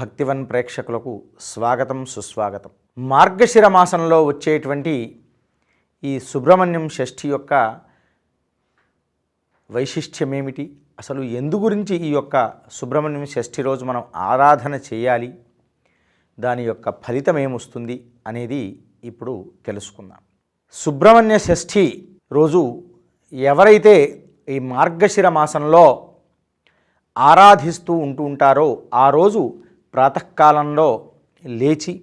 భక్తివన్ ప్రేక్షకులకు స్వాగతం సుస్వాగతం. మార్గశిర మాసంలో వచ్చేటువంటి ఈ సుబ్రహ్మణ్యం షష్ఠి యొక్క వైశిష్ట్యమేమిటి? అసలు ఎందు గురించి ఈ యొక్క సుబ్రహ్మణ్యం షష్ఠి రోజు మనం ఆరాధన చేయాలి? దాని యొక్క ఫలితం ఏమొస్తుంది అనేది ఇప్పుడు తెలుసుకుందాం. సుబ్రహ్మణ్య షష్ఠి రోజు ఎవరైతే ఈ మార్గశిర మాసంలో ఆరాధిస్తూ ఉంటూ ఉంటారో ఆ రోజు ప్రాతకాలంలో లేచి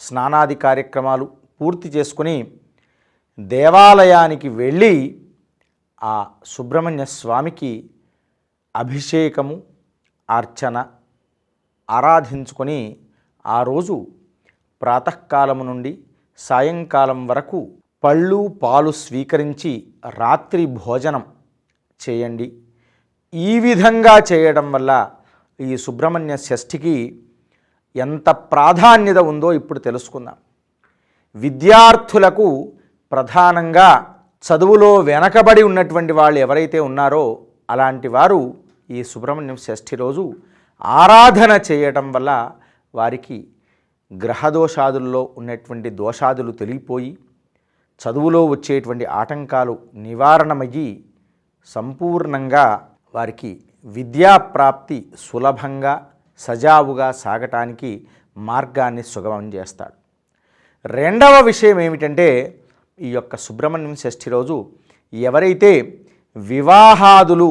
స్నానాది కార్యక్రమాలు పూర్తి చేసుకుని దేవాలయానికి వెళ్ళి ఆ సుబ్రహ్మణ్య స్వామికి అభిషేకము అర్చన ఆరాధించుకొని ఆ రోజు ప్రాతకాలము నుండి సాయంకాలం వరకు పళ్ళు పాలు స్వీకరించి రాత్రి భోజనం చేయండి. ఈ విధంగా చేయడం వల్ల ఈ సుబ్రహ్మణ్య షష్ఠికి ఎంత ప్రాధాన్యత ఉందో ఇప్పుడు తెలుసుకుందాం. విద్యార్థులకు ప్రధానంగా చదువులో వెనకబడి ఉన్నటువంటి వాళ్ళు ఎవరైతే ఉన్నారో అలాంటి వారు ఈ సుబ్రహ్మణ్యం షష్ఠి రోజు ఆరాధన చేయటం వల్ల వారికి గ్రహదోషాదుల్లో ఉన్నటువంటి దోషాదులు తొలగిపోయి చదువులో వచ్చేటువంటి ఆటంకాలు నివారణమయ్యి సంపూర్ణంగా వారికి విద్యా ప్రాప్తి సులభంగా సజావుగా సాగటానికి మార్గాన్ని సుగమం చేస్తాడు. రెండవ విషయం ఏమిటంటే ఈ యొక్క సుబ్రహ్మణ్యం షష్ఠి రోజు ఎవరైతే వివాహాదులు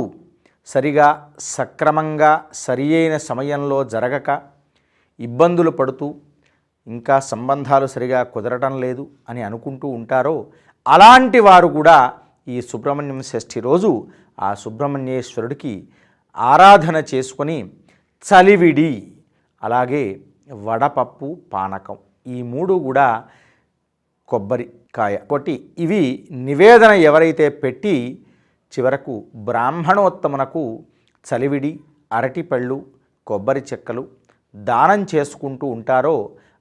సరిగా సక్రమంగా సరి అయిన సమయంలో జరగక ఇబ్బందులు పడుతూ ఇంకా సంబంధాలు సరిగా కుదరటం లేదు అని అనుకుంటూ ఉంటారో అలాంటి వారు కూడా ఈ సుబ్రహ్మణ్యం షష్ఠి రోజు ఆ సుబ్రహ్మణ్యేశ్వరుడికి ఆరాధన చేసుకొని చలివిడి అలాగే వడపప్పు పానకం ఈ మూడు కూడా కొబ్బరికాయ ఒకటి ఇవి నివేదన ఎవరైతే పెట్టి చివరకు బ్రాహ్మణోత్తమునకు చలివిడి అరటిపళ్ళు కొబ్బరి చెక్కలు దానం చేసుకుంటూ ఉంటారో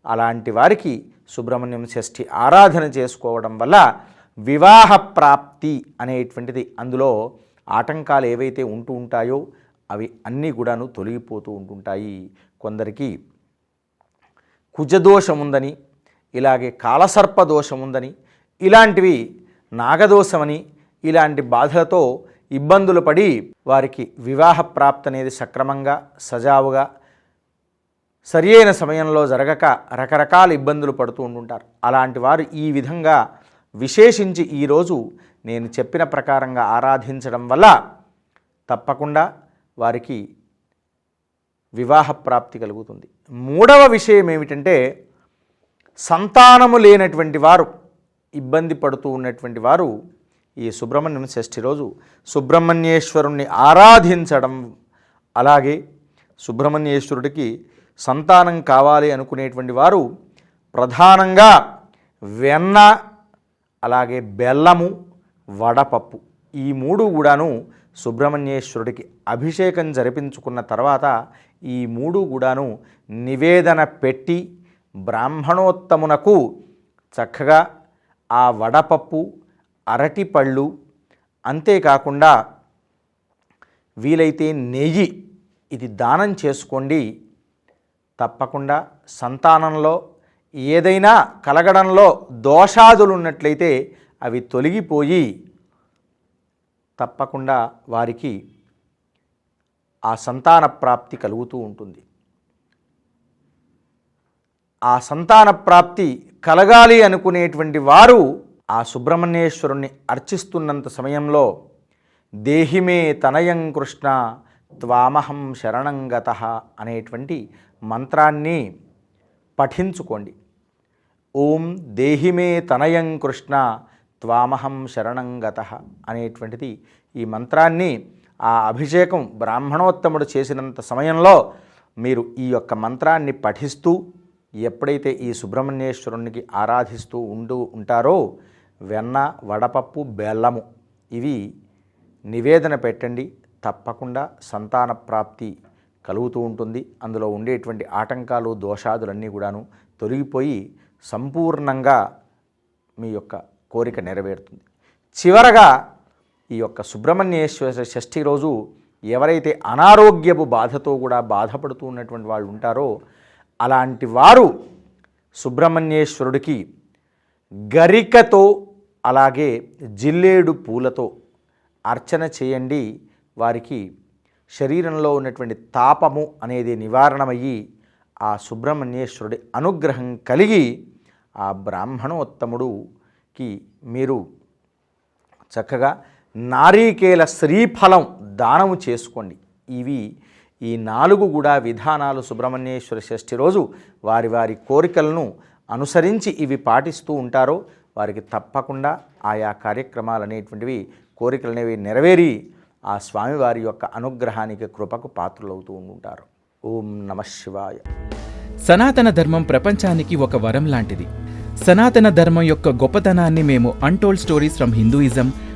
అలాంటి వారికి సుబ్రహ్మణ్యం షష్ఠి ఆరాధన చేసుకోవడం వల్ల వివాహ ప్రాప్తి అనేటువంటిది అందులో ఆటంకాలు ఏవైతే ఉంటూ ఉంటాయో అవి అన్నీ కూడాను తొలగిపోతూ ఉంటుంటాయి. కొందరికి కుజదోషం ఉందని ఇలాగే కాలసర్ప దోషం ఉందని ఇలాంటివి నాగదోషమని ఇలాంటి బాధలతో ఇబ్బందులు పడి వారికి వివాహ ప్రాప్తి అనేది సక్రమంగా సజావుగా సరి అయిన సమయంలో జరగక రకరకాల ఇబ్బందులు పడుతూ ఉంటుంటారు అలాంటి వారు ఈ విధంగా విశేషించి ఈరోజు నేను చెప్పిన ప్రకారంగా ఆరాధించడం వల్ల తప్పకుండా వారికి వివాహ ప్రాప్తి కలుగుతుంది. మూడవ విషయం ఏమిటంటే సంతానము లేనటువంటి వారు ఇబ్బంది పడుతూ ఉన్నటువంటి వారు ఈ సుబ్రహ్మణ్యం షష్ఠి రోజు సుబ్రహ్మణ్యేశ్వరుణ్ణి ఆరాధించడం అలాగే సుబ్రహ్మణ్యేశ్వరుడికి సంతానం కావాలి అనుకునేటువంటి వారు ప్రధానంగా వెన్న అలాగే బెల్లము వడపప్పు ఈ మూడు కూడాను సుబ్రహ్మణ్యేశ్వరుడికి అభిషేకం జరిపించుకున్న తర్వాత ఈ మూడు కూడాను నివేదన పెట్టి బ్రాహ్మణోత్తమునకు చక్కగా ఆ వడపప్పు అరటిపళ్ళు అంతేకాకుండా వీలైతే నెయ్యి ఇది దానం చేసుకోండి. తప్పకుండా సంతానంలో ఏదైనా కలగడంలో దోషాదులు ఉన్నట్లయితే అవి తొలగిపోయి తప్పకుండా వారికి ఆ సంతాన ప్రాప్తి కలుగుతూ ఉంటుంది. ఆ సంతాన ప్రాప్తి కలగాలి అనుకునేటువంటి వారు ఆ సుబ్రహ్మణ్యేశ్వరుణ్ణి అర్చిస్తున్నంత సమయంలో దేహిమే తనయం కృష్ణ త్వామహం శరణంగత అనేటువంటి మంత్రాన్ని పఠించుకోండి. ఓం దేహిమే తనయం కృష్ణ త్వామహం శరణంగత అనేటువంటిది ఈ మంత్రాన్ని ఆ అభిషేకం బ్రాహ్మణోత్తముడు చేసినంత సమయంలో మీరు ఈ యొక్క మంత్రాన్ని పఠిస్తూ ఎప్పుడైతే ఈ సుబ్రహ్మణ్యేశ్వరునికి ఆరాధిస్తూ ఉంటూ ఉంటారో వెన్న వడపప్పు బెల్లము ఇవి నివేదన పెట్టండి. తప్పకుండా సంతాన ప్రాప్తి కలుగుతూ ఉంటుంది. అందులో ఉండేటువంటి ఆటంకాలు దోషాదులన్నీ కూడాను తొలగిపోయి సంపూర్ణంగా మీ యొక్క కోరిక నెరవేరుతుంది. చివరగా ఈ యొక్క సుబ్రహ్మణ్యేశ్వర షష్ఠి రోజు ఎవరైతే అనారోగ్యపు బాధతో కూడా బాధపడుతూ ఉన్నటువంటి వాళ్ళు ఉంటారో అలాంటి వారు సుబ్రహ్మణ్యేశ్వరుడికి గరికతో అలాగే జిల్లేడు పూలతో అర్చన చేయండి. వారికి శరీరంలో ఉన్నటువంటి తాపము అనేది నివారణమయ్యి ఆ సుబ్రహ్మణ్యేశ్వరుడి అనుగ్రహం కలిగి ఆ బ్రాహ్మణోత్తముడుకి మీరు చక్కగా నారీకేల శ్రీఫలం దానము చేసుకోండి. ఇవి ఈ నాలుగు కూడా విధానాలు సుబ్రహ్మణ్యేశ్వర షష్ఠి రోజు వారి వారి కోరికలను అనుసరించి ఇవి పాటిస్తూ ఉంటారో వారికి తప్పకుండా ఆయా కార్యక్రమాలు అనేటువంటివి కోరికలు అనేవి నెరవేరి ఆ స్వామివారి యొక్క అనుగ్రహానికి కృపకు పాత్రలవుతూ ఉంటారు. ఓం నమ శివాయ. సనాతన ధర్మం ప్రపంచానికి ఒక వరం లాంటిది. సనాతన ధర్మం యొక్క గొప్పతనాన్ని మేము untold stories from Hinduism